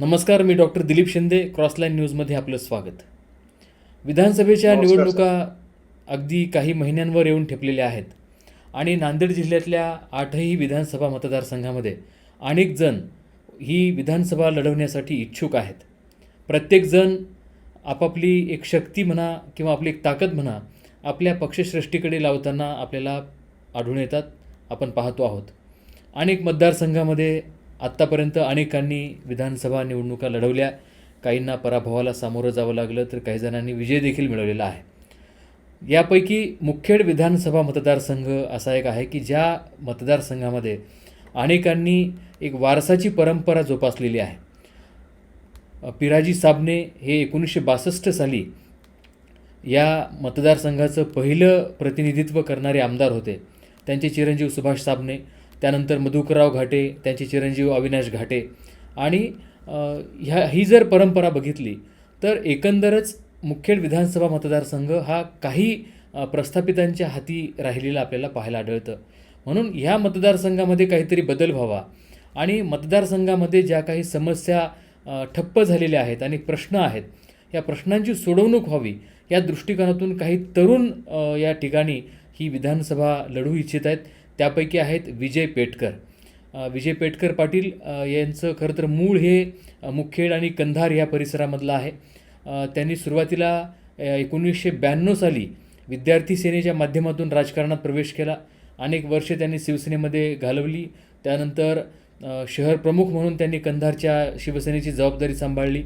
नमस्कार मी doctor Dilip Shinde Crossline न्यूजमध्ये आपलं स्वागत. विधानसभेच्या निवडणुका अगदी काही महिन्यांवर येऊन ठेपलेल्या आहेत आणि नांदेड जिल्ह्यातल्या आठही विधानसभा मतदारसंघामध्ये अनेक जण ही विधानसभा लढवण्यासाठी इच्छुक आहेत. प्रत्येकजण आपापली एक शक्ती म्हणा किंवा आपली एक ताकद म्हणा आपल्या पक्षश्रेष्ठीकडे लावताना आपल्याला आढळून येतात. आपण पाहतो आहोत. अनेक मतदारसंघामध्ये आत्तापर्यंत अनेकांनी विधानसभा निवडणुका लढवल्या. काहींना पराभवाला सामोरं जावं लागलं तर काही जणांनी विजय देखील मिळवलेला आहे. यापैकी मुखेड विधानसभा मतदारसंघ असा एक आहे की ज्या मतदारसंघामध्ये अनेकांनी एक वारसाची परंपरा जोपासलेली आहे. पिराजी साबणे हे एकोणीसशे बासष्ट साली या मतदारसंघाचं पहिलं प्रतिनिधित्व करणारे आमदार होते. त्यांचे चिरंजीव सुभाष साबणे त्यानंतर मधुकरराव घाटे त्यांचे चिरंजीव अविनाश घाटे. आणि ह्या ही जर परंपरा बघितली तर एकंदरच मुखेड विधानसभा मतदारसंघ हा काही प्रस्थापितांच्या हाती राहिलेला आपल्याला पाहायला आढळतं. म्हणून ह्या मतदारसंघामध्ये काहीतरी बदल व्हावा. आणि मतदारसंघामध्ये ज्या काही समस्या ठप्प झालेल्या आहेत आणि प्रश्न आहेत या प्रश्नांची सोडवणूक व्हावी या दृष्टिकोनातून काही तरुण या ठिकाणी ही विधानसभा लढू इच्छित आहेत. त्यापैकी आहेत विजय पेटकर. विजय पेटकर पाटील यांचं खरं तर मूळ हे मुखेड आणि कंधार या परिसरामधलं आहे. त्यांनी सुरुवातीला एकोणीसशे ब्याण्णव साली विद्यार्थी सेनेच्या माध्यमातून राजकारणात प्रवेश केला. अनेक वर्षे त्यांनी शिवसेनेमध्ये घालवली. त्यानंतर शहर प्रमुख म्हणून त्यांनी कंधारच्या शिवसेनेची जबाबदारी सांभाळली.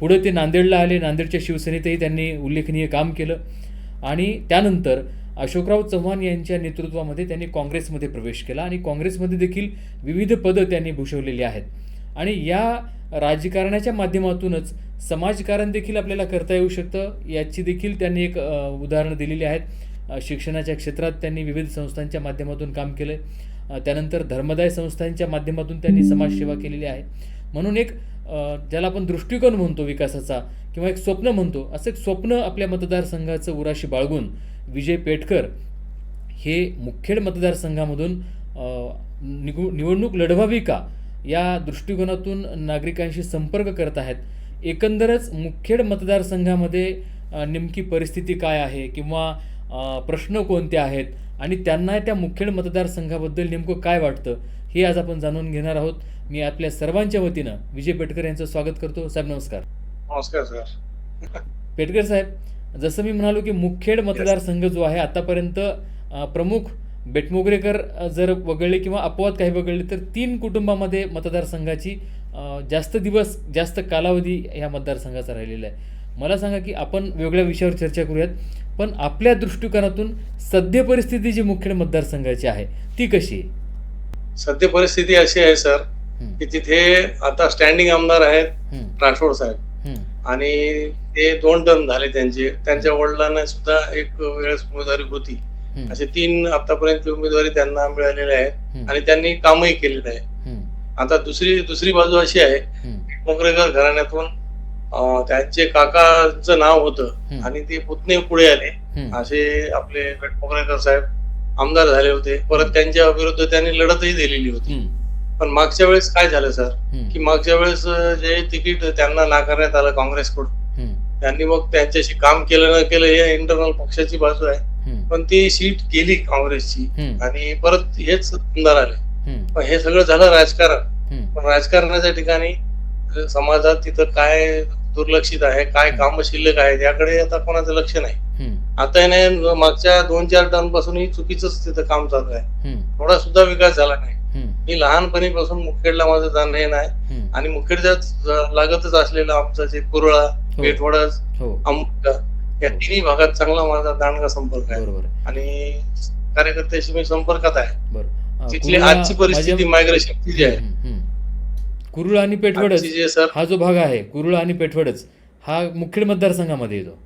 पुढे ते नांदेडला आले. नांदेडच्या शिवसेनेतही त्यांनी उल्लेखनीय काम केलं. आणि त्यानंतर अशोकराव चव्हाण यांच्या नेतृत्वामध्ये त्यांनी काँग्रेसमध्ये प्रवेश केला आणि काँग्रेसमध्ये देखील विविध पदं त्यांनी भूषवलेली आहेत. आणि या राजकारणाच्या माध्यमातूनच समाजकारण देखील आपल्याला करता येऊ शकतं याची देखील त्यांनी एक उदाहरणं दिलेली आहेत. शिक्षणाच्या क्षेत्रात त्यांनी विविध संस्थांच्या माध्यमातून काम केलं आहे त्यानंतर धर्मदाय संस्थांच्या माध्यमातून त्यांनी समाजसेवा केलेली आहे. म्हणून एक ज्याला आपण दृष्टिकोन म्हणतो विकासाचा किंवा एक स्वप्न म्हणतो असं एक स्वप्न आपल्या मतदारसंघाचं उराशी बाळगून विजय पेटकर हे मुखेड मतदारसंघामधून निगु निवडणूक लढवावी का? या दृष्टिकोनातून नागरिकांशी संपर्क करत आहेत. एकंदरच मुखेड मतदारसंघामध्ये नेमकी परिस्थिती काय आहे किंवा प्रश्न कोणते आहेत आणि त्यांना त्या मुखेड मतदारसंघाबद्दल नेमकं काय वाटतं हे आज आपण जाणून घेणार आहोत. मी आपल्या सर्वांच्या वतीनं विजय पेटकर यांचं स्वागत करतो. साहेब नमस्कार. नमस्कार सर. पेटकर साहेब जसं मी म्हणालो की मुखेड मतदारसंघ जो आहे आतापर्यंत प्रमुख बेटमोगरेकर जर वगळले किंवा अपवाद काही वगळले तर तीन कुटुंबामध्ये मतदारसंघाची जास्त दिवस जास्त कालावधी ह्या मतदारसंघाचा राहिलेला आहे. मला सांगा की आपण वेगळ्या विषयावर चर्चा करूयात पण आपल्या दृष्टिकोनातून सद्य परिस्थिती जी मुखेड मतदारसंघाची आहे ती कशी आहे? सध्या परिस्थिती अशी आहे सर की तिथे आता स्टँडिंग आमदार आहेत राठोड साहेब. आणि ते दोन टर्म झाले त्यांचे. त्यांच्या वडिलांना सुद्धा एक वेळेस उमेदवारी होती. असे तीन आतापर्यंत उमेदवारी त्यांना मिळालेल्या आहेत आणि त्यांनी कामही केलेलं आहे. आता दुसरी दुसरी बाजू अशी आहे मोगरेकर घराण्यातून त्यांचे काकाचं नाव होतं आणि ते पुतणे पुढे आले. असे आपले मोगरेकर साहेब आमदार झाले होते. परत त्यांच्या विरुद्ध त्यांनी लढतही दिलेली होती. पण मागच्या वेळेस काय झालं सर? की मागच्या वेळेस जे तिकीट त्यांना नाकारण्यात आलं काँग्रेसकडून त्यांनी मग त्यांच्याशी काम केलं न केलं हे इंटरनल पक्षाची बाजू आहे. हं, पण ती सीट गेली काँग्रेसची. हं, आणि परत हेच आमदार आले. हं, पण हे सगळं झालं राजकारण. हं, पण राजकारणाच्या ठिकाणी समाजात तिथं काय दुर्लक्षित आहे काय काम शिल्लक आहेत याकडे आता कोणाचं लक्ष नाही. हं, आता हे नाही मागच्या दोन चार टर्मपासून चुकीचंच तिथं काम चालू आहे. हं, थोडा सुद्धा विकास झाला नाही. हं, मी लहानपणीपासून मुखेडला माझं जाणं हे नाही. हं. आणि मुखेडच्या लागतच असलेलं आमचं जे कुरळा हो, पेठवडस हो. अंबुजा या तिन्ही भागात चांगला माझा दांडगा संपर्क आहे. बरोबर आणि कार्यकर्त्याशी मी संपर्कात आहे. तिथली आजची परिस्थिती मायग्रेशनची जी आहे. हं, हं. कुरुळ आणि पेठवडच हा जो भाग आहे कुरुळ आणि पेठवडच हा मुखेड मतदारसंघामध्ये येतो.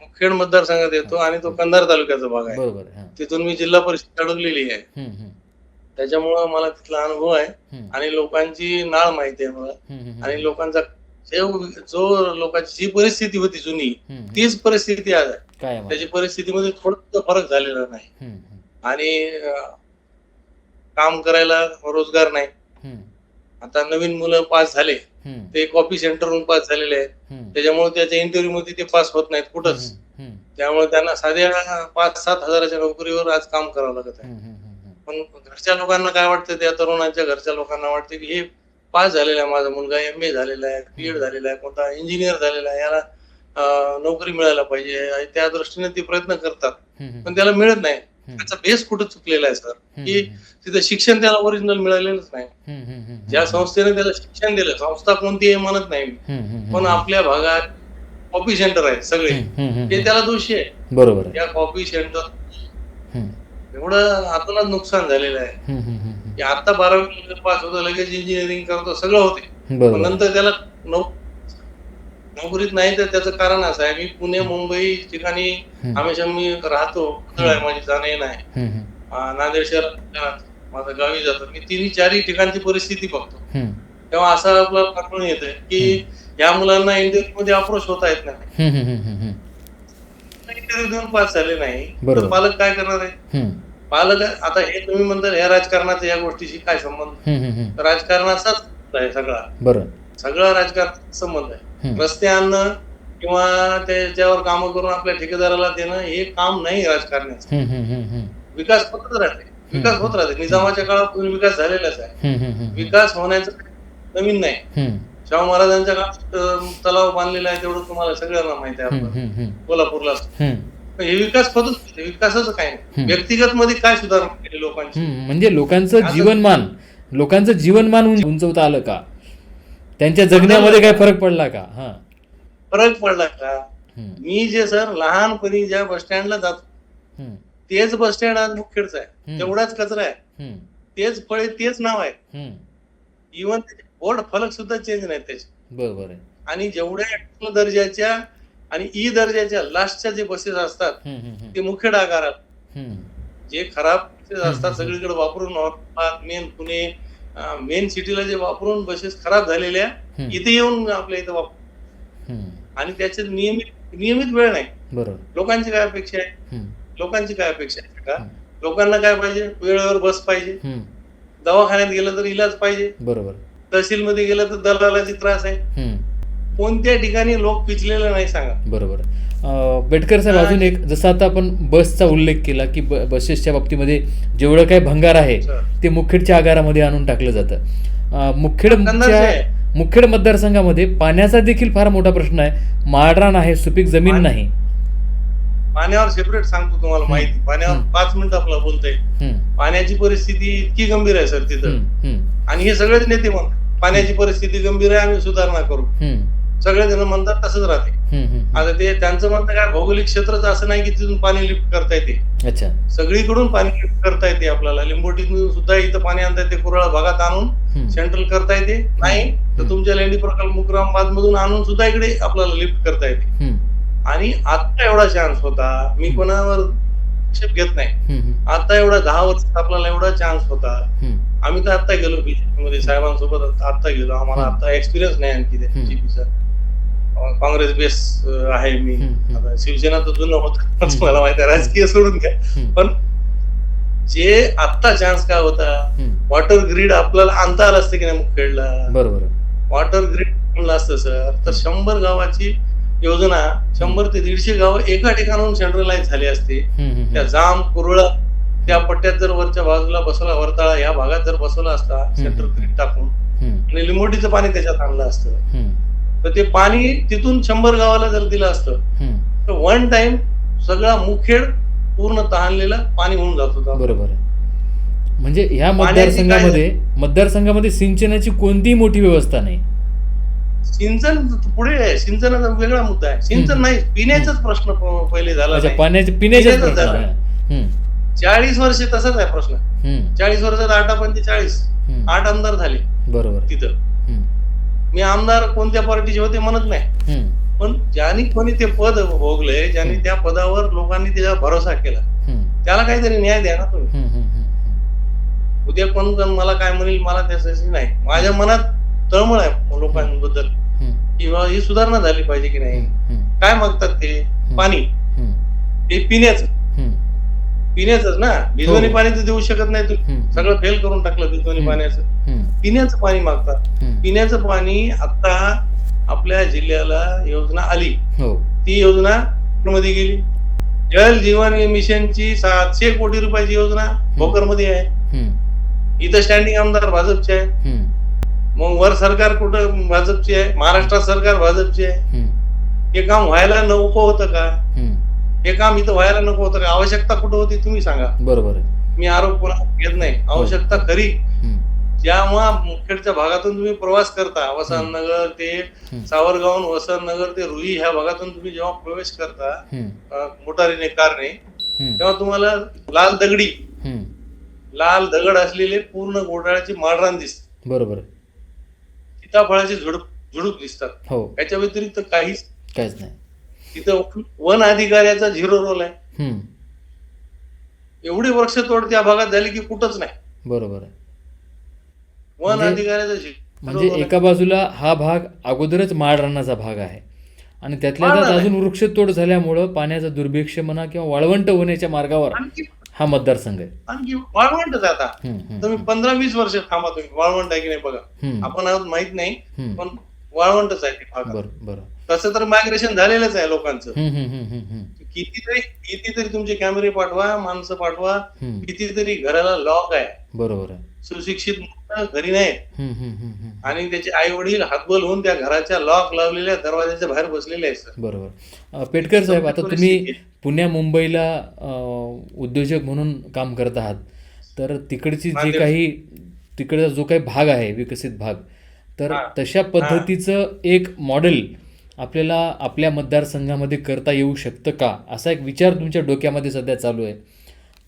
मुखेड मतदारसंघात येतो आणि तो कंधार तालुक्याचा भाग आहे. बरोबर. हां. तिथून मी जिल्हा परिषद अडकलेली आहे. हं, हं, त्याच्यामुळं मला तिथला अनुभव आहे. हं, आणि लोकांची नाळ माहिती आहे मला. हं, हं, हं. आणि लोकांचा जे- लोकांची जी परिस्थिती होती जुनी. तीच परिस्थिती आज आहे. त्याची परिस्थितीमध्ये थोडा फरक झालेला नाही. आणि काम करायला रोजगार नाही. आता नवीन मुलं पास झाले. ते कॉपी सेंटरवरून पास झालेले आहेत. त्याच्यामुळे त्याच्या इंटरव्ह्यू मध्ये ते पास होत नाहीत कुठंच. त्यामुळे त्यांना साध्या पाच सात हजाराच्या नोकरीवर आज काम करावं लागत आहे. पण घरच्या लोकांना काय वाटतं? त्या तरुणांच्या घरच्या लोकांना वाटतं की हे पास झालेला आहे माझा मुलगा एम ए झालेला आहे बी एड झालेला आहे कोणता इंजिनियर झालेला आहे याला नोकरी मिळायला पाहिजे. आणि त्या दृष्टीने ते प्रयत्न करतात. पण त्याला मिळत नाही. त्याचा बेस कुठं चुकलेला आहे सर की तिथं शिक्षण त्याला ओरिजिनल मिळालेलंच नाही. ज्या संस्थेने त्याला शिक्षण दिलं संस्था कोणती आहे म्हणत नाही पण आपल्या भागात कॉपी सेंटर आहेत सगळे. ते त्याला दोषी आहे. बरोबर आहे. या कॉपी सेंटर एवढं आतूनच नुकसान झालेलं आहे. की आता बारावी पास होतं लगेच इंजिनिअरिंग करतो सगळं होते. नंतर त्याला नोक- नोकरीत नाही तर त्याचं कारण असं आहे मी पुणे मुंबई ठिकाणी हमेशा मी राहतो. आहे माझी जाणं येणं आहे नांदेड शहरात माझं गावी जातो. मी तिन्ही चारही ठिकाणची परिस्थिती बघतो. तेव्हा असं आपलं प्रकरण येतं की या मुलांना इंटरव्ह्यू मध्ये अप्रोच होता येत नाही. इंटरव्ह्यू देऊन पास झाले नाही. तर पालक काय करणार आहे? हम्म, पालक आता हे तुम्ही म्हणता या राजकारणाचा या गोष्टीशी काय संबंध? राजकारणाचाच आहे सगळा. बरं. सगळा राजकारणाचा संबंध आहे. रस्ते आणणं किंवा त्याच्यावर कामं करून आपल्या ठेकेदाराला देणं हे काम नाही हम्म, विकास होतच राहते. विकास होत राहते. निजामाच्या काळापासून विकास झालेलाच आहे. विकास होण्याचं नवीन नाही. शाहू महाराजांच्या काळात तलाव बांधलेला आहे तेवढं तुम्हाला सगळ्यांना माहिती आहे कोल्हापूरला. हे विकास होतच नाही. विकासाचं काय नाही. व्यक्तिगत मध्ये काय सुधारणा केली लोकांची? म्हणजे लोकांचं जीवनमान लोकांचं जीवनमान उंच- उंचवता आलं का? त्यांच्या जगण्यामध्ये काय फरक पडला का? हा. फरक पडला का? मी जे सर लहानपणी ज्या बस स्टँडला जातो तेच बस स्टँड आज मुखेडचं आहे. तेवढाच कचरा आहे. तेच फळे तेच नाव आहे. इव्हन बोर्ड फलक सुद्धा चेंज नाहीत त्याचे. बरोबर आहे. आणि जेवढ्या दर्जाच्या आणि ई दर्जाच्या लास्टच्या जे बसेस असतात ते आकारात हम्म, जे खराब असतात. सगळीकडे वापरून मेन पुणे मेन सिटीला जे वापरून बसेस खराब झालेल्या इथे येऊन आपल्या इथं वापर आणि त्याचे नियमित नियमित वेळ नाही. बरोबर. लोकांची काय अपेक्षा आहे? लोकांची काय अपेक्षा आहे? का. लोकांना काय पाहिजे? वेळेवर बस पाहिजे. दवाखान्यात गेलं तर इलाज पाहिजे. बरोबर. तहसीलमध्ये गेलं तर दलालाची त्रास आहे. कोणत्या ठिकाणी लोक पिचलेले नाही सांगा. बरोबर. बेटकर साहेब अजून एक जसं आता आपण बसचा उल्लेख केला की बसेसच्या बाबतीमध्ये जेवढं काही भंगार आहे. ते मुखेडच्या आगारामध्ये आणून टाकलं जातं. आहे. मुखेड मतदारसंघामध्ये पाण्याचा देखील फार मोठा प्रश्न आहे. माळरान आहे सुपीक जमीन नाही. पाण्यावर सेपरेट सांगतो तुम्हाला माहिती. पाण्यावर. पाच मिनिट आपला बोलता येईल. पाण्याची परिस्थिती इतकी गंभीर आहे सर तिथं. आणि हे सगळेच नेते म्हणतात पाण्याची परिस्थिती गंभीर आहे आम्ही सुधारणा करू. सगळे जण म्हणतात तसंच राहते. आता ते त्यांचं म्हणणं काय भौगोलिक क्षेत्रच असं नाही की तिथून पाणी लिफ्ट करता येते. अच्छा. सगळीकडून पाणी लिफ्ट करता येते आपल्याला. लिंबोटीतून सुद्धा इथं पाणी आणता येते कुराळा भागात आणून सेंट्रल करता येते. नाही तर तुमच्या लेंडी प्रकल्प मुक्रामाबाद मधून आणून सुद्धा इकडे आपल्याला लिफ्ट करता येते. आणि आता एवढा चान्स होता मी कोणावर आक्षेप घेत नाही. आता एवढा दहा वर्षात आपल्याला एवढा चान्स होता. आम्ही तर आता गेलो बीजेपी मध्ये. साहेबांसोबत आता गेलो. आम्हाला. आता एक्सपिरियन्स नाही आणखी. बीजेपीचा काँग्रेस बेस आहे मी. आता शिवसेना तर जुनं होत. मला माहिती आहे राजकीय सोडून घ्या पण जे आता चान्स काय होता वॉटर ग्रीड आपल्याला आणता आलं असतं की नाही मुखेडला बरोबर वॉटर ग्रीड म्हणलं असतं सर तर शंभर गावाची योजना शंभर ते दीडशे गाव एका ठिकाणाहून सेंट्रलाइज झाली असती. त्या जाम कुरळा त्या पट्ट्यात जर वरच्या बाजूला बसवला वरताळा या भागात जर बसवला असता सेंट्रल ग्रीड टाकून आणि लिंबोटीचं पाणी त्याच्यात आणलं असतं. तर ते पाणी तिथून शंभर गावाला जर दिलं असतं तर वन टाइम सगळा मुखेड पूर्ण तहानलेला पाणी होऊन जात होता. बरोबर आहे. म्हणजे ह्या मतदारसंघामध्ये मतदारसंघामध्ये सिंचनाची कोणतीही मोठी व्यवस्था नाही. सिंचन पुढे आहे. सिंचनाचा वेगळा मुद्दा आहे. सिंचन. नाही पिण्याचाच प्रश्न पहिले झाला चाळीस वर्ष तसाच आहे प्रश्न. चाळीस वर्षात आठ पंचेचाळीस आठ आमदार झाले. बरोबर. तिथं. मी आमदार कोणत्या पार्टीचे होते म्हणत नाही. पण ज्यांनी कोणी ते पद भोगले ज्यांनी त्या पदावर लोकांनी त्याच्यावर भरोसा केला त्याला काहीतरी न्याय द्या ना तुम्ही. उद्या कोण कोण मला काय म्हणेल मला त्याच्याशी नाही. माझ्या मनात तळमळ आहे लोकांबद्दल. किंवा ही सुधारणा झाली पाहिजे की नाही? काय मागतात ते? पाणी. ते पिण्याचं. पिण्याचंच ना. भिजवणी हो. पाणी तर देऊ शकत नाही तुम्ही. सगळं फेल करून टाकलं भिजवणी. पाण्याचं. पिण्याचं पाणी मागतात. पिण्याचं पाणी आता आपल्या जिल्ह्याला योजना आली. हो. ती योजना मध्ये गेली. जल जीवन मिशनची सातशे कोटी रुपयाची योजना भोकरमध्ये आहे. हम्म, इथं स्टँडिंग आमदार भाजपचे आहे. मग वर सरकार कुठं भाजपची आहे? महाराष्ट्रात सरकार भाजपची आहे. हे काम व्हायला नको होतं का. हे काम इथं व्हायला नको होतं का आवश्यकता कुठं होती तुम्ही सांगा. बरोबर मी आरोप कोणा घेत नाही. आवश्यकता खरी. जेव्हा मुखेडच्या भागातून तुम्ही प्रवास करता वसंतनगर ते हम्म. सावरगाव वसंतनगर ते रुई ह्या भागातून तुम्ही जेव्हा प्रवेश करता मोटारीने कारने तेव्हा तुम्हाला लाल दगडी. लाल दगड असलेले पूर्ण घोटाळ्याची माळरान दिसते. बरोबर सीताफळाची झुडूप झुडूप दिसतात. हो. याच्या व्यतिरिक्त काहीच काहीच नाही. तिथं वन अधिकाऱ्याचा झिरो रोल आहे. एवढी वृक्षतोड त्या भागात झाली की कुठंच नाही. बरोबर आहे. वन म्हणजे- अधिकाऱ्याचा म्हणजे. एका बाजूला हा भाग अगोदरच माळरानाचा भाग आहे. आणि त्यातल्या. अजून वृक्षतोड झाल्यामुळं पाण्याचा दुर्भिक्ष म्हणा किंवा वाळवंट होण्याच्या मार्गावर हा मतदारसंघ आहे. आणखी वाळवंट जाता तुम्ही पंधरा वीस वर्ष थांबा तुम्ही. वाळवंट आहे की नाही बघा. आपण आहोत माहीत नाही. पण वाळवंटच आहे बरं बरं. तसं तर मायग्रेशन झालेलंच आहे लोकांचं. कितीतरी कितीतरी तुमचे कॅमेरे पाठवा माणसं पाठवा. कितीतरी घराला लॉक आहे. बरोबर सुशिक्षित मुलं घरी नाही. आणि त्याचे आई वडील हातबल होऊन त्या घराच्या लॉक लावलेल्या दरवाजाच्या बाहेर बसलेले आहेत सर. बरोबर. पेटकर साहेब आता तुम्ही पुण्या मुंबईला उद्योजक म्हणून काम करत आहात. तर तिकडची जे. काही तिकडचा जो काही भाग आहे विकसित भाग तर. तशा पद्धतीचं एक मॉडेल आपल्याला आपल्या मतदारसंघामध्ये करता येऊ शकतं का? असा एक विचार तुमच्या डोक्यामध्ये सध्या चालू आहे.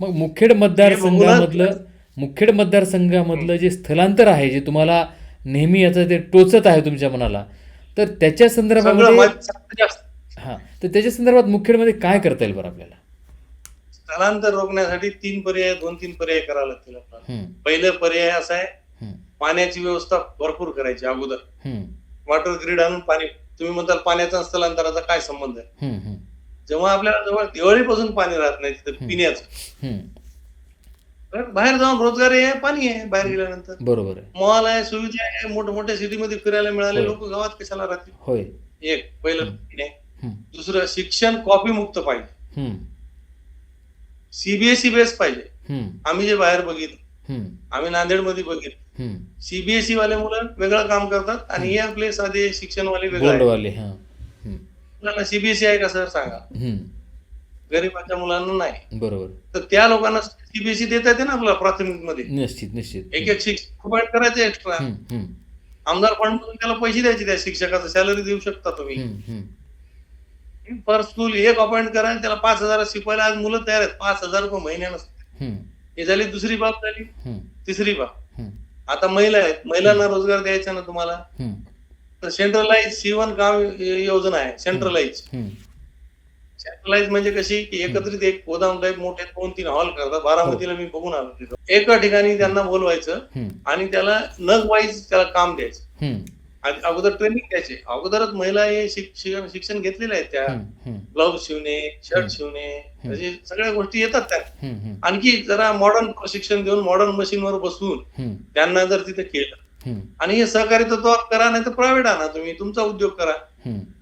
मग मुखेड मतदारसंघामधलं मुखेड मतदारसंघामधलं जे स्थलांतर आहे जे तुम्हाला नेहमी याचं ते टोचत आहे तुमच्या मनाला तर त्याच्या संदर्भामध्ये हां तर त्याच्या संदर्भात मुखेडमध्ये काय करता येईल बरं आपल्याला? स्थलांतर रोखण्यासाठी तीन पर्याय दोन तीन पर्याय करावे लागतील आपल्याला. पहिलं पर्याय असा आहे पाण्याची व्यवस्था भरपूर करायची अगोदर. वॉटर ग्रीड आणून पाणी तुम्ही म्हणताल पाण्याचा स्थलांतराचा काय संबंध आहे? जेव्हा आपल्याला जवळ दिवाळीपासून पाणी राहत नाही तिथं. पिण्याचं. बाहेर जाऊन रोजगार आहे पाणी आहे बाहेर गेल्यानंतर. बरोबर मॉल आहे सुविधा आहे मोठ्या मोठ्या सिटीमध्ये फिरायला मिळाले. लोक गावात कशाला राहतील? होय. एक पहिलं दुसरं शिक्षण कॉपी मुक्त पाहिजे. सीबीएसई बेस पाहिजे. हम्म, आम्ही जे बाहेर बघितलं आम्ही नांदेडमध्ये बघितलं. सीबीएसई वाले मुलं वेगळं काम करतात आणि हे आपले साधे वेगळे हां. हम्म, मुलांना सीबीएसई आहे का सर सांगा. गरीबाच्या मुलांना नाही. बरोबर. तर त्या लोकांना सीबीएसई देता येते ना आपल्याला प्राथमिकमध्ये निश्चित निश्चित. एक एक शिक्षक प्रोव्हाइड करायचे एक्स्ट्रा आमदार फंड मधून त्याला पैसे द्यायचे त्या शिक्षकाचा सॅलरी देऊ शकता तुम्ही. पर स्कूल एक अपॉइंट करा आणि त्याला पाच हजार शिकवायला आज मुलं तयार आहेत. पाच हजार रुपये महिन्यानं. हे झाली दुसरी बाब झाली. तिसरी बाब. आता महिला आहेत. महिलांना रोजगार द्यायचा ना तुम्हाला? तर सेंट्रलाइज सीवन काम योजना आहे. सेंट्रलाइज. सेंट्रलाइज म्हणजे कशी? की एकत्रित एक गोदाम टाईप मोठे दोन तीन हॉल करतात. बारामतीला मी बघून आलो तिथं. एका ठिकाणी त्यांना बोलवायचं आणि त्याला नग वाईज त्याला काम द्यायचं. अगोदर ट्रेनिंग द्यायचे अगोदरच महिला हे शिक्षण शिक्षण घेतलेले आहेत त्या. ब्लाऊज शिवणे शर्ट. शिवणे म्हणजे सगळ्या गोष्टी येतात त्या. आणखी जरा मॉडर्न प्रशिक्षण देऊन मॉडर्न मशीनवर हम्म, त्यांना जर तिथे केलं आणि हे सहकारी तत्वावर करा नाही तर प्रायव्हेट आणा. तुम्ही तुमचा उद्योग करा.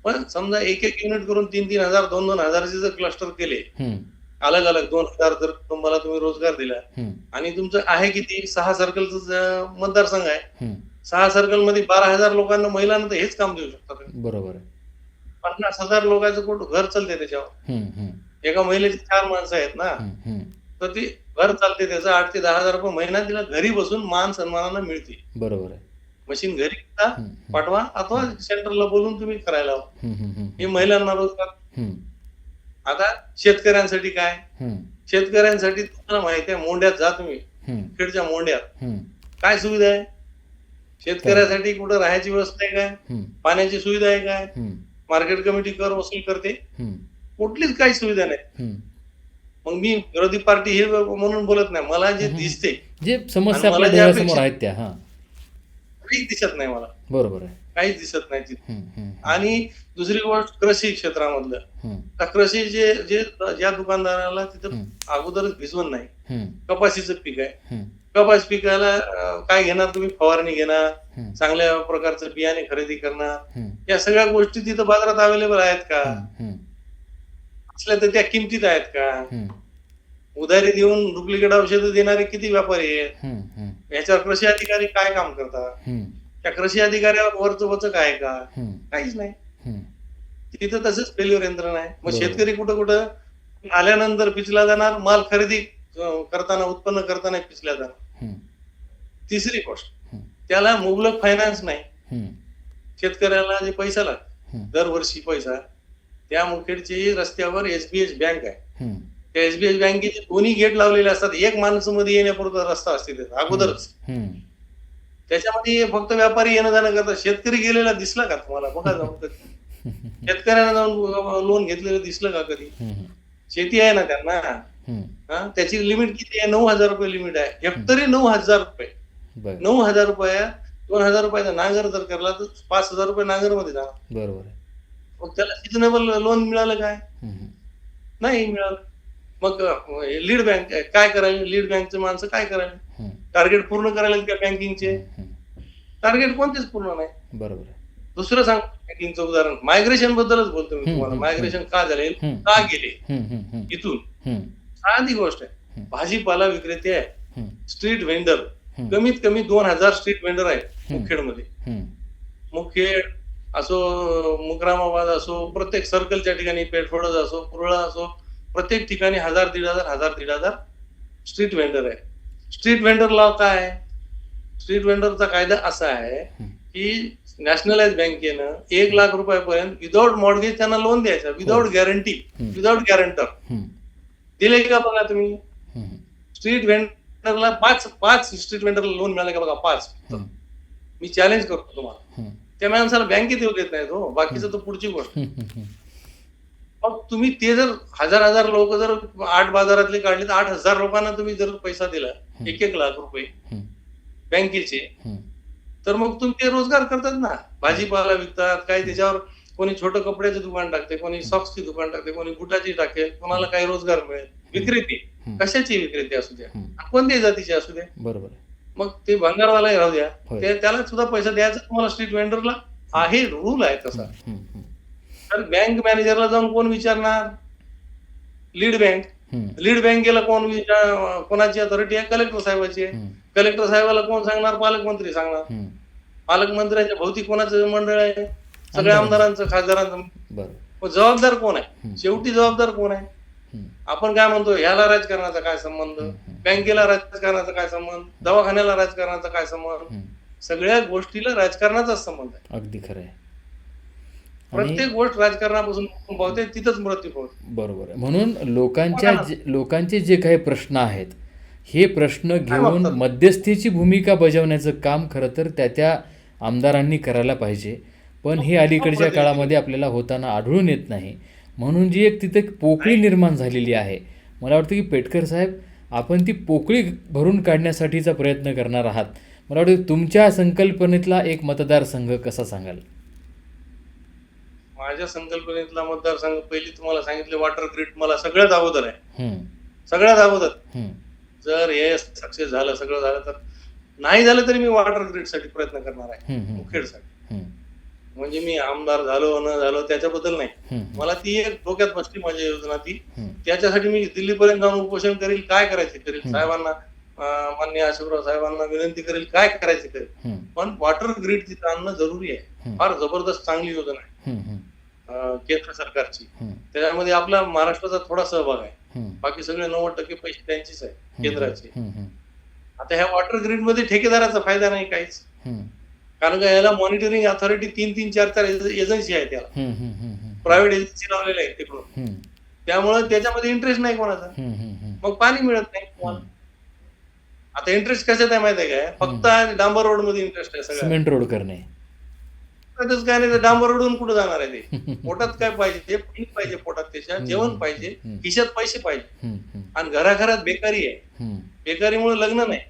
पण समजा एक एक युनिट करून तीन तीन हजार दोन दोन हजाराचे जर क्लस्टर केले अलग अलग दोन हजार जर तुम्हाला तुम्ही रोजगार दिला आणि तुमचं आहे किती? सहा सर्कलचं मतदारसंघ आहे. सहा सर्कलमध्ये बारा हजार लोकांना महिलांना तर हेच काम देऊ शकता तुम्ही बरोबर आहे. पन्नास हजार लोकांचं कुठं घर चालते त्याच्यावर? एका महिलेची चार माणसं आहेत ना. तर ती घर चालते त्याचं आठ ते दहा हजार रुपये महिना तिला घरी बसून मान सन्मानानं मिळते. बरोबर आहे. मशीन घरी पाठवा अथवा सेंटरला बोलून तुम्ही करायला हवं. हे महिलांना रोजगार. आता शेतकऱ्यांसाठी काय? शेतकऱ्यांसाठी तुम्हाला माहिती आहे मोंड्यात जा तुम्ही. खेडच्या मोंड्यात काय सुविधा आहे? शेतकऱ्यासाठी कुठं राहायची व्यवस्था आहे काय? पाण्याची सुविधा आहे काय? मार्केट कमिटी कर वसूल करते. कुठलीच काही सुविधा नाही. मग मी विरोधी पार्टी हे म्हणून बोलत नाही. मला जे. दिसते. जे समस्या मला आहेत त्या हां. काही दिसत नाही मला. बरोबर आहे. काहीच दिसत नाही तिथे. आणि दुसरी गोष्ट कृषी क्षेत्रामधलं. त्या कृषी जे जे ज्या दुकानदाराला तिथं अगोदरच भिजवण नाही. कपाशीचं पीक आहे. कपास पिकाला काय घेणार तुम्ही? फवारणी घेणार चांगल्या प्रकारचं बियाणे खरेदी करणार. या सगळ्या गोष्टी तिथं बाजारात अवेलेबल आहेत का? असल्या तर त्या किमतीत आहेत का? उधारी देऊन डुप्लिकेट औषधं देणारे किती व्यापारी आहेत? याच्यावर कृषी अधिकारी काय काम करतात? त्या कृषी अधिकाऱ्यावर वरचं वचक आहे का? काहीच नाही. तिथं तसंच फेल्युअर यंत्रणा आहे मग. शेतकरी कुठं कुठं आल्यानंतर पिचला जाणार माल खरेदी करताना उत्पन्न करताना पिचल्या जाणार. तिसरी गोष्ट. त्याला मुबलक फायनान्स नाही. शेतकऱ्याला जे पैसा लागतो दरवर्षी पैसा त्या मुखेडची रस्त्यावर एसबीएच बँक आहे. त्या एसबीआय बँकेचे दोन्ही गेट लावलेले असतात. एक माणसं मध्ये येण्यापुरता रस्ता असते अगोदरच. त्याच्यामध्ये फक्त व्यापारी येणं जाणं करतात शेतकरी गेलेला दिसला का तुम्हाला? बघा जाऊन कधी. शेतकऱ्यांना जाऊन लोन घेतलेलं दिसलं का कधी? शेती आहे ना त्यांना. त्याची लिमिट किती आहे? नऊ हजार रुपये लिमिट आहे. हेक्टरी नऊ हजार रुपये. नऊ हजार रुपया दोन हजार रुपयाचा नांगर जर करला तर पाच हजार रुपये नांगरमध्ये जाणार. बरोबर मग त्याला सिजनेबल लोन मिळालं काय? नाही मिळालं. मग लीड बँक काय करायला लीड बँकचे माणसं काय करायला हम्म, टार्गेट पूर्ण करायला त्या बँकिंगचे. टार्गेट कोणतेच पूर्ण नाही. बरोबर दुसरं सांग बँकिंगचं उदाहरण. मायग्रेशन बद्दलच बोलतो मी तुम्हाला. मायग्रेशन का झाले. का गेले? इथून. साधी गोष्ट आहे. भाजीपाला विक्रेते आहे. स्ट्रीट व्हेंडर हम्म, कमीत कमी दोन हजार स्ट्रीट व्हेंडर आहेत. मुखेडमध्ये. मुखेड असो मुकरामाबाद असो प्रत्येक सर्कलच्या ठिकाणी पेठफोडज असो कुरळा असो प्रत्येक ठिकाणी हजार दीड हजार हजार दीड हजार स्ट्रीट व्हेंडर आहे. स्ट्रीट व्हेंडर लॉ काय? स्ट्रीट व्हेंडरचा कायदा असा आहे. की नॅशनलाइज बँकेनं एक लाख रुपयापर्यंत विदाऊट मॉर्गेज त्यांना लोन द्यायचं विदाऊट गॅरंटी. विदाऊट गॅरंटर दिले का बघा तुम्ही? स्ट्रीट व्हेंडरला पाच पाच स्ट्रीट व्हेंडरला लोन मिळाले का बघा? पाच. मी चॅलेंज करतो तुम्हाला. त्या माणसाला बँकेत येऊ देत नाहीत हो. बाकीचं तर पुढची गोष्ट. मग तुम्ही ते जर हजार हजार लोक जर आठ बाजारातले काढले तर आठ हजार लोकांना तुम्ही जर पैसा दिला. एक एक लाख रुपये बँकेचे तर मग तुम्ही ते रोजगार करतात ना. भाजीपाला विकतात काही त्याच्यावर कोणी छोटं कपड्याचं दुकान टाकते कोणी सॉक्सची दुकान टाकते कोणी बुटाची टाकेल कोणाला काही रोजगार मिळेल. विक्रेते. कशाची विक्रेते असू द्या. कोणत्याही जातीचे असू द्या. बरोबर मग ते भंगारवालाही राहू द्या. त्याला सुद्धा पैसा द्यायचा तुम्हाला स्ट्रीट व्हेंडरला आहे रूल आहे तसा. तर बँक मॅनेजरला जाऊन कोण विचारणार? लीड बँक लीड बँकेला कोण विचार कोणाची अथॉरिटी आहे? कलेक्टर साहेबाची आहे. कलेक्टर साहेबाला कोण सांगणार? पालकमंत्री सांगणार. पालकमंत्र्यांच्या भोवती कोणाचं मंडळ आहे? सगळ्या आमदार. आमदारांचं खासदारांचं. जबाबदार कोण आहे. शेवटी जबाबदार कोण आहे? आपण काय म्हणतो ह्याला राजकारणाचा काय संबंध? बँकेला राजकारणाचा काय संबंध? दवाखान्याला राजकारणाचा काय संबंध. सगळ्या गोष्टीला राजकारणाचाच संबंध आहे. अगदी खरं आहे. प्रत्येक गोष्ट राजकारणापासून पावते तिथंच मृत्यू पावते बरोबर आहे. म्हणून लोकांच्या लोकांचे जे काही प्रश्न आहेत हे प्रश्न घेऊन? मध्यस्थीची भूमिका बजावण्याचं काम खरं तर त्या त्या आमदारांनी करायला पाहिजे. पण हे अलीकडच्या काळामध्ये आपल्याला होताना आढळून येत नाही. म्हणून जी एक तिथे पोकळी निर्माण झालेली आहे मला वाटतं की पेटकर साहेब आपण ती पोकळी भरून काढण्यासाठीचा प्रयत्न करणार आहात. मला वाटतं तुमच्या संकल्पनेतला एक मतदारसंघ कसा सांगाल? माझ्या संकल्पनेतला मतदारसंघ पहिली तुम्हाला सांगितले वॉटर ग्रीड मला सगळ्यात अगोदर आहे. सगळ्यात अगोदर. जर हे सक्सेस झालं सगळं झालं तर नाही झालं तरी मी वॉटर ग्रीडसाठी प्रयत्न करणार आहे. मुखेडसाठी म्हणजे मी आमदार झालो न झालो त्याच्याबद्दल नाही. मला ती एक डोक्यात बसली माझी योजना ती. त्याच्यासाठी मी दिल्लीपर्यंत जाऊन उपोषण करील काय करायचे करील. साहेबांना अं, माननीय अशोकराव साहेबांना विनंती करेल काय करायचे करेल? पण वॉटर ग्रीड तिथं आणणं जरुरी आहे. फार जबरदस्त चांगली योजना आहे. केंद्र सरकारची. त्याच्यामध्ये आपला महाराष्ट्राचा थोडा सहभाग आहे. बाकी सगळे नव्वद टक्के पैसे त्यांचीच आहे केंद्राचे. आता ह्या वॉटर ग्रीडमध्ये ठेकेदाराचा फायदा नाही काहीच. कारण का याला मॉनिटरिंग अथॉरिटी तीन तीन चार चार एजन्सी आहेत त्याला प्रायव्हेट एजन्सी लावलेल्या आहेत तिकडून त्यामुळे त्याच्यामध्ये इंटरेस्ट नाही कोणाचा. मग पाणी मिळत नाही. आता इंटरेस्ट कशात आहे माहिती आहे काय? फक्त आहे डांबर रोडमध्ये इंटरेस्ट आहे सिमेंट रोड करणे. काय नाही डांबर रोडून कुठे जाणार आहे ते? पोटात काय पाहिजे? पाणी पाहिजे पोटात त्याच्या जेवण पाहिजे. खिशात पैसे पाहिजे. आणि घराघरात बेकारी आहे. बेकारीमुळे लग्न नाही.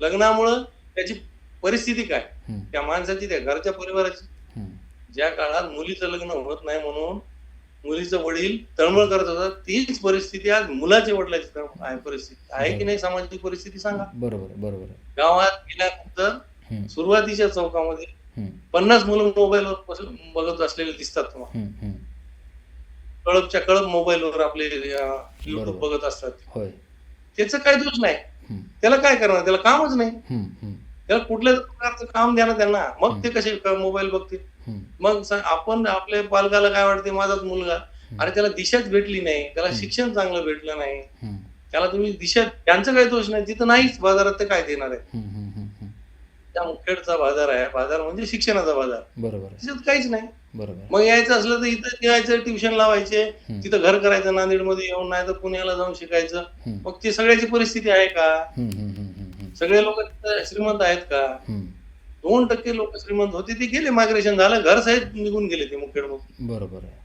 लग्नामुळं त्याची परिस्थिती काय? त्या माणसाची त्या घरच्या परिवाराची. ज्या काळात मुलीचं लग्न होत नाही म्हणून मुलीचं वडील तळमळ करत होता तीच परिस्थिती आज मुलाच्या वडिलाची परिस्थिती. आहे की नाही सामाजिक परिस्थिती सांगा. बरोबर बरोबर. गावात गेल्यानंतर सुरुवातीच्या चौकामध्ये पन्नास मुलं मोबाईलवर बघत असलेले दिसतात तुम्हाला. कळपच्या कळप मोबाईलवर आपले युट्यूब. बघत असतात. त्याचं काही दोष नाही. त्याला काय करणार? त्याला कामच नाही. त्याला कुठल्याच प्रकारचं काम द्या ना त्यांना. मग ते कसे मोबाईल बघतील? मग आपण आपल्या पालकाला काय वाटते? माझाच मुलगा. अरे त्याला दिशाच भेटली नाही. त्याला. शिक्षण चांगलं भेटलं नाही. त्याला तुम्ही दिशा त्यांचं काही दोष नाही. तिथं नाहीच बाजारात ते काय देणार आहे. त्या मुखेडचा बाजार आहे. बाजार म्हणजे शिक्षणाचा बाजार. बरोबर त्याच्यात काहीच नाही. बरोबर. मग यायचं असलं तर इथं यायचं ट्युशन लावायचे. तिथं घर करायचं नांदेडमध्ये येऊन नाही तर पुण्याला जाऊन शिकायचं. मग ती सगळ्याची परिस्थिती आहे का? सगळे लोक श्रीमंत आहेत का. दोन टक्के लोक श्रीमंत होते ते गेले मायग्रेशन झालं घर सहित निघून गेले ते मुखेड बरोबर आहे.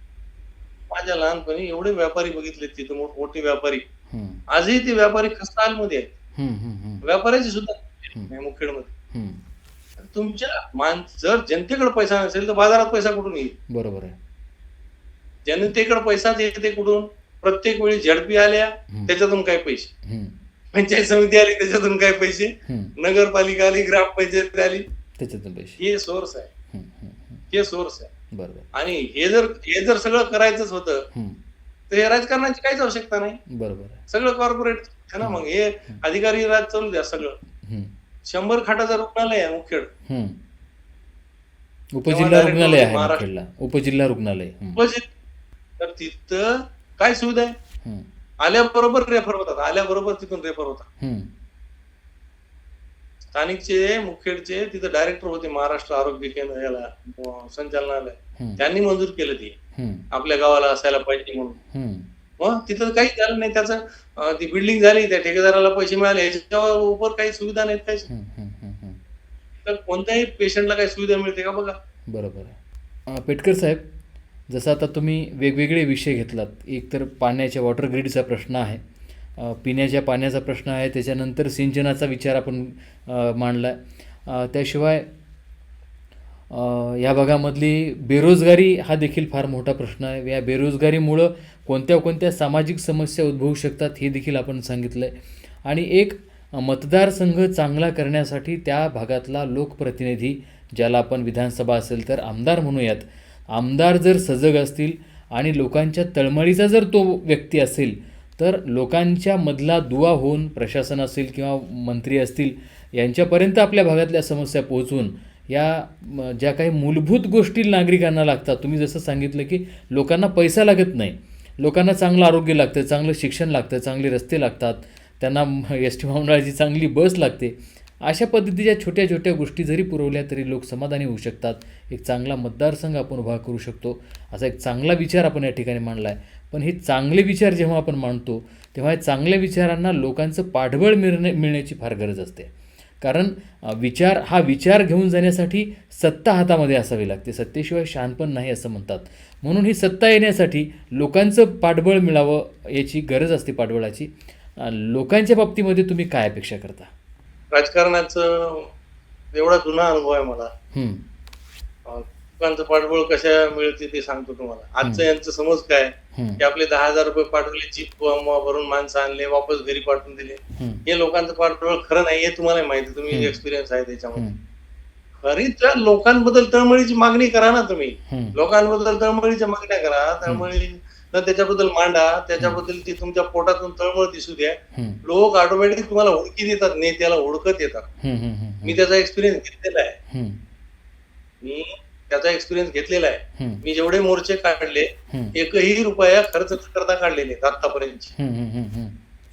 माझ्या लहानपणी एवढे व्यापारी बघितले तिथं मोठमोठे व्यापारी. आजही ते व्यापारी खस्तालमध्ये आहेत. व्यापाऱ्याची सुद्धा मुखेडमध्ये. तुमच्या मान जर जनतेकडे पैसा नसेल तर बाजारात पैसा कुठून येईल? बरोबर आहे. जनतेकडे पैसा येते कुठून? प्रत्येक वेळी झडपी आल्या त्याच्यातून काय पैसे. पंचायत समिती आली त्याच्यातून काय पैसे. नगरपालिका आली ग्रामपंचायत आली. त्याच्यातून पैसे. हे सोर्स आहे. हे सोर्स आहे. बरोबर. आणि हे जर हे जर सगळं करायचंच होतं तर हे राजकारणाची काहीच आवश्यकता नाही. बरोबर सगळं कॉर्पोरेट आहे ना मग? हे अधिकारी राज चालू द्या सगळं. शंभर खाटाचं रुग्णालय आहे मुखेड. उपजिल्हा रुग्णालय आहे उपजिल्हा रुग्णालय. उपजित तर तिथं काय सुविधा आहे? आल्याबरोबर रेफर होतात. आल्याबरोबर तिथून रेफर होतात. स्थानिकचे मुखेडचे तिथं डायरेक्टर होते महाराष्ट्र आरोग्य केंद्र याला संचालनालय. त्यांनी मंजूर केलं ते. आपल्या गावाला असायला पाहिजे म्हणून. मग तिथं काहीच झालं नाही. त्याचं ती बिल्डिंग झाली त्या ठेकेदाराला पैसे मिळाले. याच्यावर उपर काही सुविधा नाहीत काहीच हम्म. तर कोणत्याही पेशंटला काही सुविधा मिळते का बघा? बरोबर पेटकर साहेब जसं आता तुम्ही वेगवेगळे विषय घेतलात. एकतर पाण्याच्या वॉटर ग्रीडचा प्रश्न आहे. पिण्याच्या पाण्याचा प्रश्न आहे. त्याच्यानंतर सिंचनाचा विचार आपण मांडला आहे त्याशिवाय या भागामधली बेरोजगारी हा देखील फार मोठा प्रश्न आहे. या बेरोजगारीमुळं कोणत्या कोणत्या सामाजिक समस्या उद्भवू शकतात हे देखील आपण सांगितलं आहे आणि एक मतदारसंघ चांगला करण्यासाठी त्या भागातला लोकप्रतिनिधी ज्याला आपण विधानसभा असेल तर आमदार म्हणूयात आमदार जर सजग असतील आणि लोकांच्या तळमळीचा जर तो व्यक्ती असेल तर लोकांच्या मधला दुवा होऊन प्रशासन असेल किंवा मंत्री असतील यांच्यापर्यंत आपल्या भागातल्या समस्या पोहोचवून या ज्या काही मूलभूत गोष्टी नागरिकांना लागतात तुम्ही जसं सांगितलं की लोकांना पैसा लागत नाही. लोकांना चांगलं आरोग्य लागतं चांगलं शिक्षण लागतं चांगले रस्ते लागतात त्यांना एस टी महामंडळाची चांगली बस लागते. अशा पद्धतीच्या छोट्या छोट्या गोष्टी जरी पुरवल्या तरी लोक समाधानी होऊ शकतात. एक चांगला मतदारसंघ आपण उभा करू शकतो. असा एक चांगला विचार आपण या ठिकाणी मांडला आहे पण हे चांगले विचार जेव्हा आपण मांडतो तेव्हा या चांगल्या विचारांना लोकांचं पाठबळ मिळणे मिळण्याची फार गरज असते. कारण विचार हा विचार घेऊन जाण्यासाठी सत्ता हातामध्ये असावी लागते. सत्तेशिवाय शहाणपण नाही असं म्हणतात. म्हणून ही सत्ता येण्यासाठी लोकांचं पाठबळ मिळावं याची गरज असते पाठबळाची. लोकांच्या बाबतीमध्ये तुम्ही काय अपेक्षा करता? राजकारणाचं एवढा जुना अनुभव आहे मला. लोकांचं पाठबळ कशा मिळते ते सांगतो तुम्हाला. आजचं यांचं समज काय? की आपले दहा हजार रुपये पाठवले जीप भरून माणसं आणले वापस घरी पाठवून दिले. हे लोकांचं पाठबळ खरं नाही हे तुम्हाला माहिती तुम्ही. एक्सपिरियन्स आहे त्याच्यामध्ये. खरी तर लोकांबद्दल तळमळीची मागणी करा ना तुम्ही. लोकांबद्दल तळमळीच्या मागण्या करा. तळमळी न त्याच्याबद्दल मांडा त्याच्याबद्दल ती तुमच्या पोटातून तळमळ दिसू द्या. लोक ऑटोमॅटिक तुम्हाला हुडकी देतात नेत्याला हुडकत येतात. मी त्याचा एक्सपिरियन्स घेतलेला आहे. मी त्याचा एक्सपिरियन्स घेतलेला आहे. मी जेवढे मोर्चे काढले एकही रुपया खर्च करता काढलेले आतापर्यंत.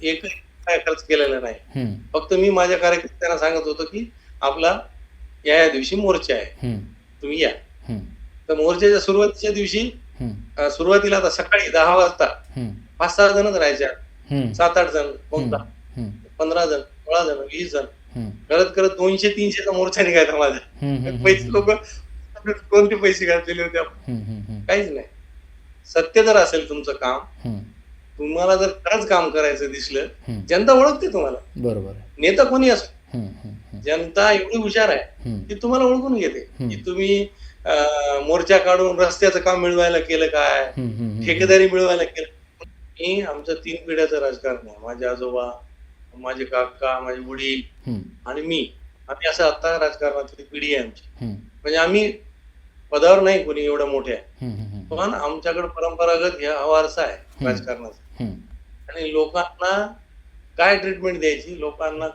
एकही रुपया खर्च केलेला नाही. फक्त मी माझ्या कार्यकर्त्यांना सांगत होतो की आपला या या दिवशी मोर्चा आहे. तुम्ही या. तर मोर्चाच्या सुरुवातीच्या दिवशी सुरुवातीला आता सकाळी दहा वाजता हम्म, पाच सहा जणच राहायच्या. सात आठ जण कोणता? हम्म, पंधरा जण सोळा जण वीस जण. करत करत दोनशे तीनशेचा मोर्चा निघायचा माझा पैसे लोक कोणते पैसे घातलेले होते आपण? काहीच नाही. सत्य जर असेल तुमचं काम हम्म, तुम्हाला जर खरंच काम करायचं दिसलं. जनता ओळखते तुम्हाला. बरोबर नेता कोणी असो. जनता एवढी हुशार आहे की तुम्हाला ओळखून घेते. की तुम्ही मोर्चा काढून रस्त्याचं काम मिळवायला केलं काय. ठेकेदारी मिळवायला केलं. मी आमचं तीन पिढ्याचं राजकारण आहे. माझे आजोबा माझे काका माझे वडील आणि मी. आम्ही असं आता राजकारणातली पिढी आहे आमची. म्हणजे आम्ही पदावर नाही कोणी एवढं मोठे आहे. पण आमच्याकडे परंपरागत हा वारसा आहे. राजकारणाचा. आणि लोकांना काय ट्रीटमेंट द्यायची? लोकांना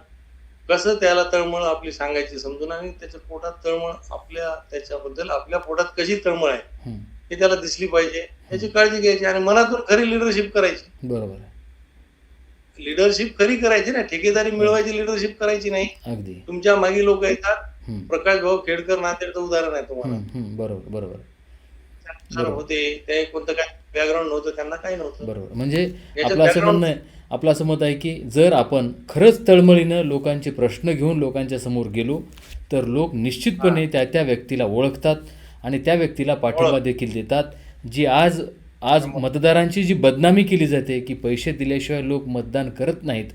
कसं त्याला तळमळ आपली सांगायची समजून आणि त्याच्या पोटात तळमळ आपल्या त्याच्याबद्दल आपल्या पोटात कशी तळमळ आहे. हे त्याला दिसली पाहिजे. याची काळजी घ्यायची आणि मनातून खरी लिडरशिप करायची. बरोबर लिडरशिप खरी करायची ना ठेकेदारी मिळवायची लिडरशिप करायची नाही. अगदी. तुमच्या मागे लोक येतात. प्रकाश भाऊ खेडकर नांदेडचं उदाहरण आहे तुम्हाला. बरोबर बरोबर होते ते कोणतं काय बॅकग्राऊंड नव्हतं त्यांना काही नव्हतं. बरोबर. म्हणजे आपलं असं म्हणणं आहे आपलं असं मत आहे की जर आपण खरंच तळमळीनं लोकांचे प्रश्न घेऊन लोकांच्या समोर गेलो तर लोक निश्चितपणे त्या त्या व्यक्तीला ओळखतात आणि त्या व्यक्तीला पाठिंबा. देखील देतात जी आज आज मतदारांची जी बदनामी केली जाते की पैसे दिल्याशिवाय लोक मतदान करत नाहीत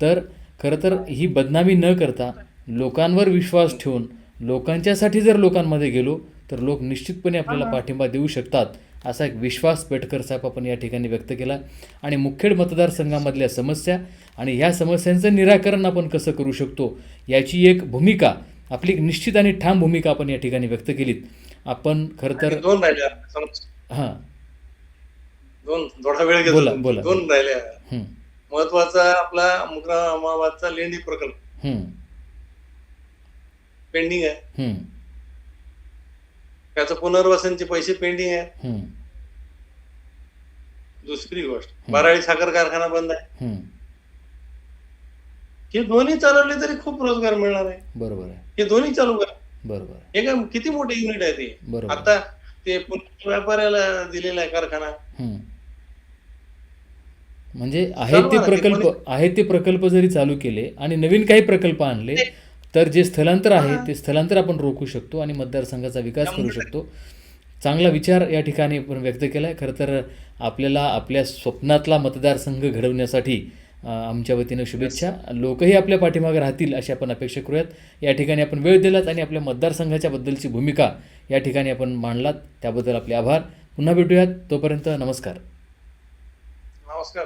तर खरं तर ही बदनामी न करता लोकांवर विश्वास ठेवून लोकांच्यासाठी जर लोकांमध्ये गेलो तर लोक निश्चितपणे आपल्याला पाठिंबा देऊ शकतात. असा एक विश्वास पेटकर साहेब आपण या ठिकाणी व्यक्त केला. आणि मुखेड मतदारसंघामधल्या समस्या आणि ह्या समस्यांचं निराकरण आपण कसं करू शकतो याची एक भूमिका आपली एक निश्चित आणि ठाम भूमिका आपण या ठिकाणी व्यक्त केलीत. आपण खरं तर दोन हां. दोन थोडा वेळ बोला. दोन राहिल्या. महत्त्वाचा आपला मुक्रामाबादचा लेंडी प्रकल्प. पेंडिंग आहे. त्याचं पुनर्वसनचे पैसे पेंडिंग आहे दुसरी गोष्ट बाराळी साखर कारखाना बंद आहे. हं. हे दोन्ही चालवले तरी खूप रोजगार मिळणार आहे. बरोबर आहे. हे दोन्ही चालू करा. बरोबर हे काय किती मोठे युनिट आहे ते. आता ते व्यापाऱ्याला दिलेला आहे कारखाना. म्हणजे आहेत ते प्रकल्प आहेत ते प्रकल्प जरी चालू केले आणि नवीन काही प्रकल्प आणले तर जे स्थलांतर आहे ते स्थलांतर आपण रोखू शकतो आणि मतदारसंघाचा विकास करू शकतो. चांगला विचार या ठिकाणी आपण व्यक्त केला आहे खरं तर आपल्याला आपल्या स्वप्नातला मतदारसंघ घडवण्यासाठी आमच्या वतीनं शुभेच्छा. लोकही आपल्या पाठीमागे राहतील अशी आपण अपेक्षा करूयात. या ठिकाणी आपण वेळ दिलात आणि आपल्या मतदारसंघाच्या बद्दलची भूमिका या ठिकाणी आपण मांडलात. त्याबद्दल आपले आभार. पुन्हा भेटूयात. तोपर्यंत नमस्कार. नमस्कार.